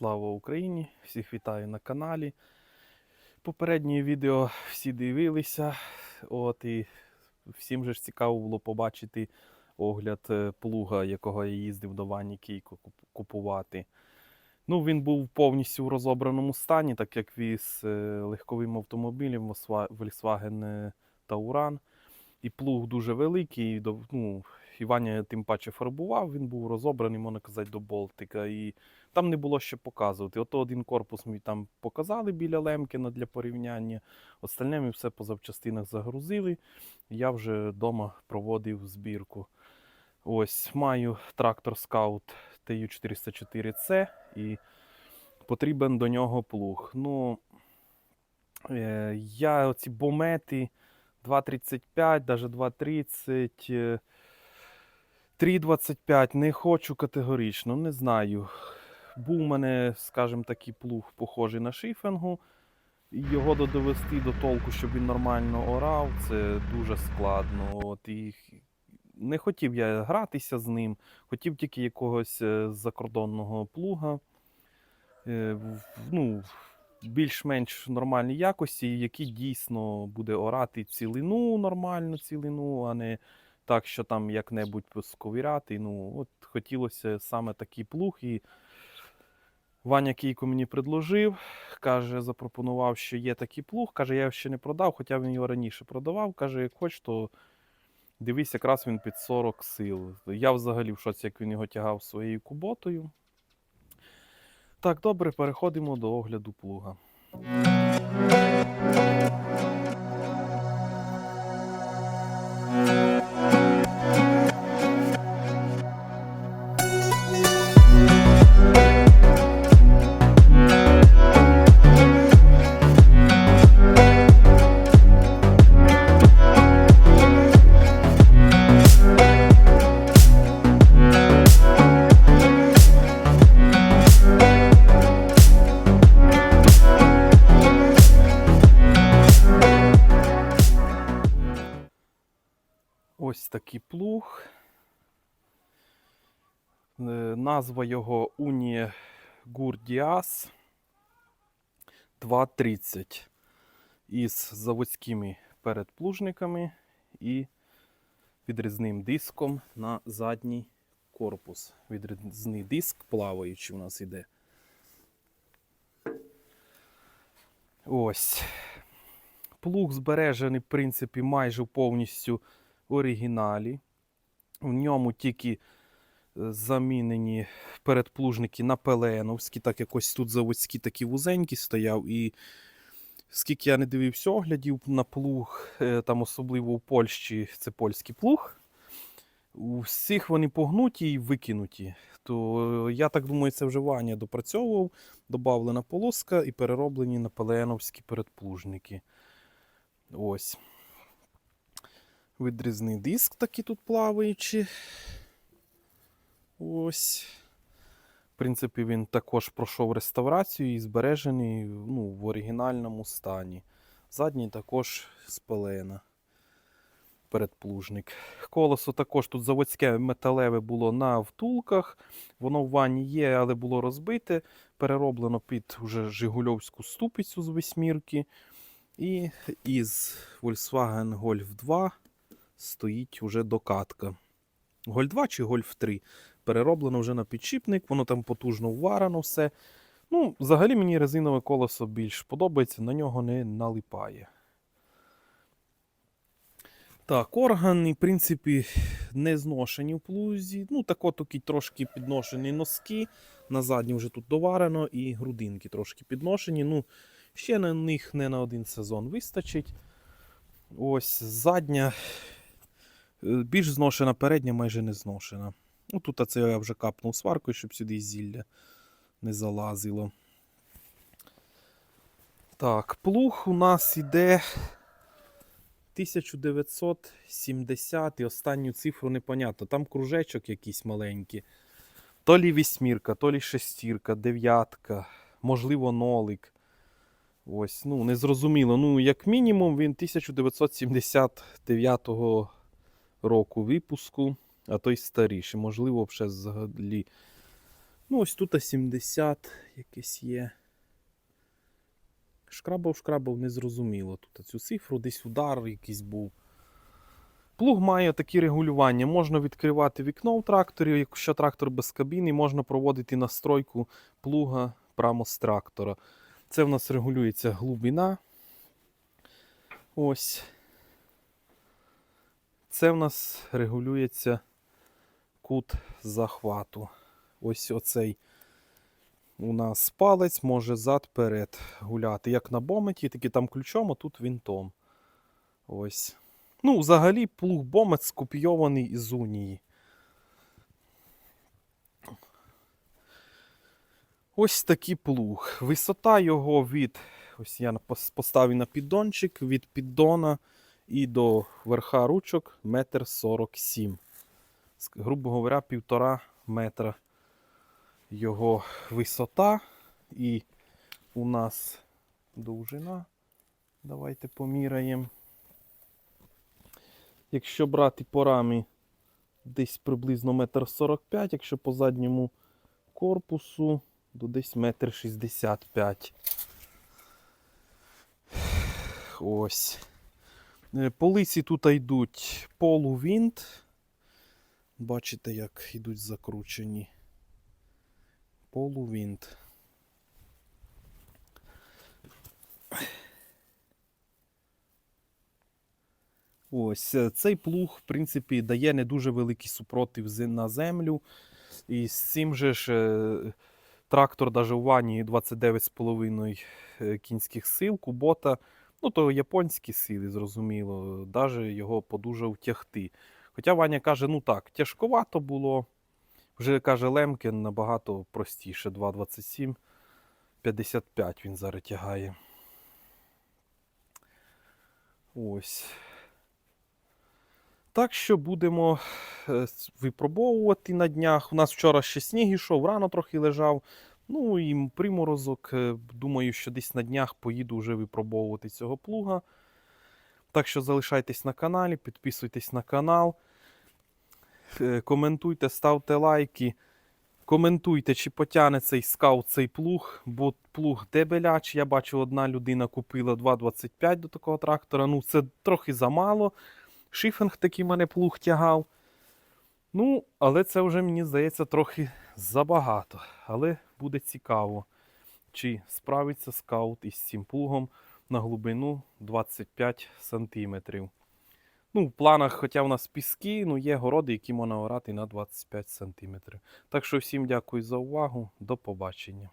Слава Україні! Всіх вітаю на каналі. Попереднє відео всі дивилися. От і всім же ж цікаво було побачити огляд е, плуга, якого я їздив до Вані Кійко купувати. Ну, він був повністю в розобраному стані, так як віз е, легковим автомобілем Volkswagen е, Tauran. І плуг дуже великий. Ну, і Ваня тим паче фарбував, він був розобраний, можна казати, до болтика. І там не було що показувати. Ото один корпус ми там показали біля Лемкіна для порівняння. Остальне ми все по запчастинах загрузили. Я вже вдома проводив збірку. Ось маю трактор Scout TU404C і потрібен до нього плуг. Ну, е, я оці бомети 2,35, навіть 2,30. Е, 3,25 не хочу категорично, не знаю. Був у мене, скажімо, такий плуг похожий на шифенгу. Його до- довести до толку, щоб він нормально орав, це дуже складно. От, і не хотів я гратися з ним, хотів тільки якогось е, закордонного плуга. е, Ну, більш-менш нормальній якості, який дійсно буде орати цілину, нормальну цілину, а не так, що там як-небудь посковіряти. Ну, от хотілося саме такий плуг. І Ваня Кійко мені предложив, каже, запропонував, що є такий плуг. Каже, я його ще не продав, хоча він його раніше продавав. Каже, як хочеш, то дивись, якраз він під 40 сил. Я взагалі в шоці, як він його тягав своєю куботою. Так, добре, переходимо до огляду плуга. Такий плуг. Е, Назва його Unie Gurdias 230 із заводськими передплужниками і відрізним диском на задній корпус. Відрізний диск плаваючий у нас іде. Ось. Плуг збережений, в принципі, майже повністю оригіналі. В ньому тільки е, замінені передплужники на пеленовські, так якось тут заводські такі вузенькі стояв. І скільки я не дивився оглядів на плуг, е, там особливо у Польщі, це польський плуг. У всіх вони погнуті і викинуті. То е, я так думаю, це вже Ваня допрацьовував, додавлена полоска і перероблені на пеленовські передплужники. Ось. Відрізний диск такий тут плаваючий. Ось. В принципі, він також пройшов реставрацію і збережений ну, в оригінальному стані. Задній також з пелена. Передплужник. Колесо також тут заводське металеве було на втулках. Воно в ванні є, але було розбите. Перероблено під уже Жигульовську ступицю з восьмірки. І із Volkswagen Golf 2 стоїть уже докатка. Golf 2 чи Golf 3. Перероблено вже на підшипник, воно там потужно вварено все. Ну, взагалі мені резинове колесо більш подобається, на нього не налипає. Так, органи, в принципі, не зношені в плузі. Ну, так от такі трошки підношені носки. На задній вже тут доварено, і грудинки трошки підношені. Ну, ще на них не на один сезон вистачить. Ось задня більш зношена, передня майже не зношена. Ну, тут це я вже капнув сваркою, щоб сюди зілля не залазило. Так, плуг у нас іде 1970 і останню цифру непонятно. Там кружечок якийсь маленький. То лі вісьмірка, то лі шестірка, дев'ятка, можливо, нолик. Ось, ну, незрозуміло. Ну, як мінімум, він 1979 року випуску, а то й старіший. Можливо, ще взагалі Ну, ось тут 70 якесь є. Шкрабав, шкрабав, не зрозуміло. Тут цю цифру, десь удар якийсь був. Плуг має такі регулювання. Можна відкривати вікно в тракторі, якщо трактор без кабіни, можна проводити настройку плуга прямо з трактора. Це в нас регулюється глибина. Ось. Це в нас регулюється кут захвату. Ось оцей у нас палець може зад-перед гуляти. Як на бометі, і там ключом, а тут вінтом. Ось. Ну, взагалі, плуг бомет скопійований із унії. Ось такий плуг. Висота його від. Ось я пос- поставив на піддончик від піддона і до верха ручок метр сорок сім. Грубо говоря, півтора метра його висота. І у нас довжина. Давайте поміряємо. Якщо брати по рамі десь приблизно метр сорок п'ять, якщо по задньому корпусу, то десь метр шістдесят п'ять. Ось. Е, Полиці тут йдуть полувінт. Бачите, як йдуть закручені. Полувінт. Ось е, цей плуг, в принципі, дає не дуже великий супротив на землю. І з цим же ж е, трактор даже у вані 29,5 е, кінських сил, кубота. Ну, то японські сили, зрозуміло, даже його подужав тягти. Хоча Ваня каже, ну так, тяжковато було. Вже каже Лемкін набагато простіше. 2,27, 55 він зараз тягає. Ось. Так що будемо е, випробовувати на днях. У нас вчора ще сніг ішов, рано трохи лежав. Ну і приморозок. Е, Думаю, що десь на днях поїду вже випробовувати цього плуга. Так що залишайтесь на каналі, підписуйтесь на канал, е, коментуйте, ставте лайки. Коментуйте, чи потягне цей скаут цей плуг, бо плуг дебеляч. Я бачу, одна людина купила 2,25 до такого трактора. Ну, це трохи замало. Шифінг такий мене плуг тягав. Ну, але це вже, мені здається, трохи забагато. Але буде цікаво, чи справиться скаут із цим плугом на глибину 25 см. Ну, в планах, хоча в нас піски, ну є городи, які можна орати на 25 см. Так що всім дякую за увагу. До побачення.